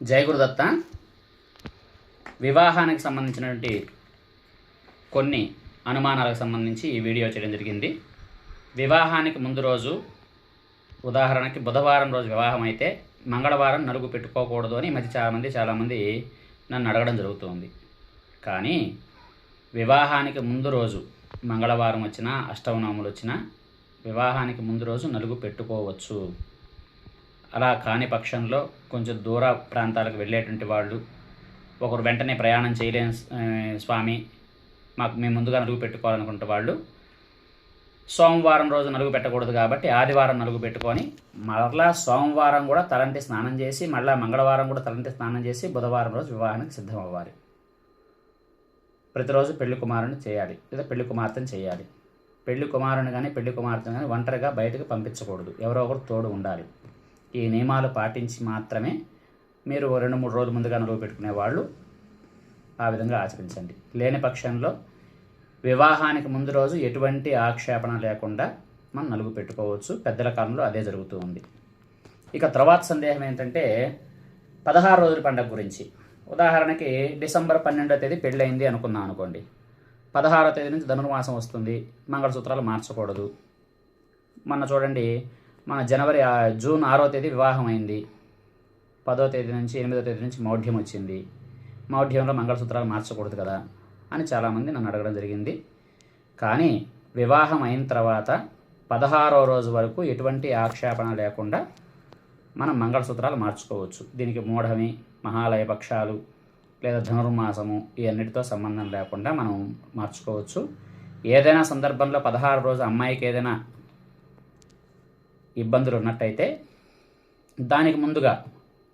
జయగురుదత్త వివాహానికి సంబంధించినటువంటి కొన్ని అనుమానాలకు సంబంధించి ఈ వీడియో చేయడం జరిగింది. వివాహానికి ముందు రోజు ఉదాహరణకి బుధవారం రోజు వివాహం అయితే మంగళవారం నలుగు పెట్టుకోకూడదు అని ఈ మధ్య చాలామంది చాలామంది నన్ను అడగడం జరుగుతుంది. కానీ వివాహానికి ముందు రోజు మంగళవారం వచ్చినా అష్టవనాములు వచ్చినా వివాహానికి ముందు రోజు నలుగు పెట్టుకోవచ్చు. అలా కాని పక్షంలో కొంచెం దూర ప్రాంతాలకు వెళ్ళేటువంటి వాళ్ళు ఒకరు వెంటనే ప్రయాణం చేయలేని స్వామి మాకు మేము ముందుగా నలుగు పెట్టుకోవాలనుకుంటే వాళ్ళు సోమవారం రోజు నలుగు పెట్టకూడదు కాబట్టి ఆదివారం నలుగు పెట్టుకొని మరలా సోమవారం కూడా తలంటి స్నానం చేసి మళ్ళీ మంగళవారం కూడా తలంటి స్నానం చేసి బుధవారం రోజు వివాహానికి సిద్ధం అవ్వాలి ప్రతిరోజు పెళ్ళి కుమారుని చేయాలి లేదా పెళ్ళి కుమార్తెను చేయాలి. పెళ్ళి కుమారుని కానీ పెళ్ళి కుమార్తెను కానీ ఒంటరిగా బయటకు పంపించకూడదు. ఎవరో ఒకరు తోడు ఉండాలి. ఈ నియమాలు పాటించి మాత్రమే మీరు ఓ రెండు మూడు రోజుల ముందుగా నలుగు పెట్టుకునే వాళ్ళు ఆ విధంగా ఆచరించండి. లేని పక్షంలో వివాహానికి ముందు రోజు ఎటువంటి ఆక్షేపణ లేకుండా మనం నలుగు పెట్టుకోవచ్చు. పెద్దల కాలంలో అదే జరుగుతూ ఉంది. ఇక తర్వాత సందేహం ఏంటంటే పదహారు రోజుల పండుగ గురించి. ఉదాహరణకి డిసెంబర్ పన్నెండో తేదీ పెళ్ళయింది అనుకున్నాం అనుకోండి. పదహారో తేదీ నుంచి ధనుర్మాసం వస్తుంది. మంగళసూత్రాలు మార్చకూడదు. మొన్న చూడండి మన జనవరి జూన్ ఆరో తేదీ వివాహం అయింది పదో తేదీ నుంచి ఎనిమిదో తేదీ నుంచి మౌఢ్యం వచ్చింది. మౌఢ్యంలో మంగళసూత్రాలు మార్చకూడదు కదా అని చాలామంది నన్ను అడగడం జరిగింది. కానీ వివాహం అయిన తర్వాత పదహారో రోజు వరకు ఎటువంటి ఆక్షేపణ లేకుండా మనం మంగళసూత్రాలు మార్చుకోవచ్చు. దీనికి మూఢమి మహాలయ పక్షాలు లేదా ధనుర్మాసము ఈ అన్నిటితో సంబంధం లేకుండా మనం మార్చుకోవచ్చు. ఏదైనా సందర్భంలో పదహారు రోజు అమ్మాయికి ఏదైనా ఇబ్బందులు ఉన్నట్టయితే దానికి ముందుగా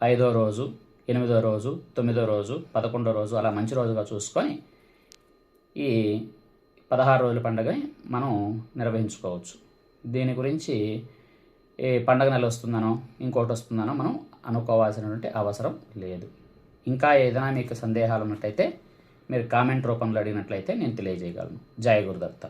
ఐదో రోజు ఎనిమిదో రోజు తొమ్మిదో రోజు పదకొండో రోజు అలా మంచి రోజుగా చూసుకొని ఈ పదహారు రోజుల పండుగని మనం నిర్వహించుకోవచ్చు. దీని గురించి ఏ పండగ నెల వస్తుందనో ఇంకోటి వస్తుందనో మనం అనుకోవాల్సినటువంటి అవసరం లేదు. ఇంకా ఏదైనా మీకు సందేహాలు ఉన్నట్టయితే మీరు కామెంట్ రూపంలో అడిగినట్లయితే నేను తెలియజేయగలను. జయ గురుదత్త.